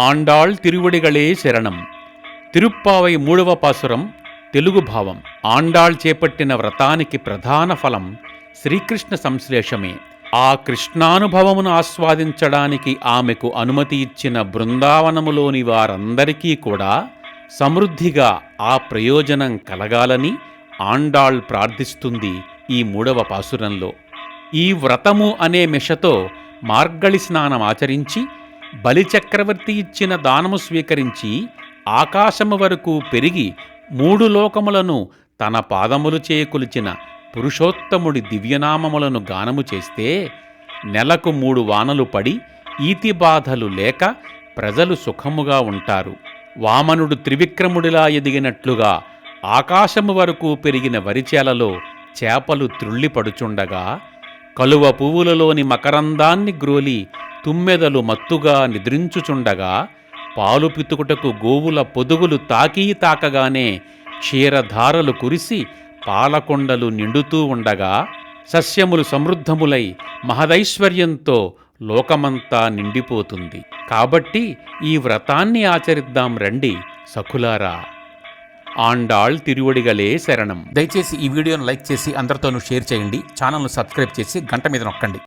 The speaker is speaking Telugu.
ఆండాళ్ తిరువడిగళే శరణం తిరుప్పావై మూడవ పాసురం తెలుగు భావం ఆండాళ్ చేపట్టిన వ్రతానికి ప్రధాన ఫలం శ్రీకృష్ణ సంశ్లేషమే ఆ కృష్ణానుభవమును ఆస్వాదించడానికి ఆమెకు అనుమతి ఇచ్చిన బృందావనములోని వారందరికీ కూడా సమృద్ధిగా ఆ ప్రయోజనం కలగాలని ఆండాళ్ ప్రార్థిస్తుంది ఈ మూడవ పాసురంలో ఈ వ్రతము అనే మెషతో మార్గళి స్నానం ఆచరించి బలిచక్రవర్తి ఇచ్చిన దానము స్వీకరించి ఆకాశము వరకు పెరిగి మూడు లోకములను తన పాదములు చేకొలిచిన పురుషోత్తముడి దివ్యనామములను గానము చేస్తే నెలకు మూడు వానలు పడి ఈతి బాధలు లేక ప్రజలు సుఖముగా ఉంటారు. వామనుడు త్రివిక్రముడిలా ఎదిగినట్లుగా ఆకాశము వరకు పెరిగిన వరిచేలలో చేపలు త్రుళ్ళిపడుచుండగా కలువ పువ్వులలోని మకరందాన్ని గ్రోలి తుమ్మెదలు మత్తుగా నిద్రించుచుండగా పాలు పితుకుటకు గోవుల పొదుగులు తాకీ తాకగానే క్షీరధారలు కురిసి పాలకొండలు నిండుతూ ఉండగా సస్యములు సమృద్ధములై మహదైశ్వర్యంతో లోకమంతా నిండిపోతుంది. కాబట్టి ఈ వ్రతాన్ని ఆచరిద్దాం రండి సఖులారా. ఆండాళ్ తిరువడిగలే శరణం. దయచేసి ఈ వీడియోను లైక్ చేసి అందరితోనూ షేర్ చేయండి. ఛానల్ను సబ్స్క్రైబ్ చేసి గంట మీద నొక్కండి.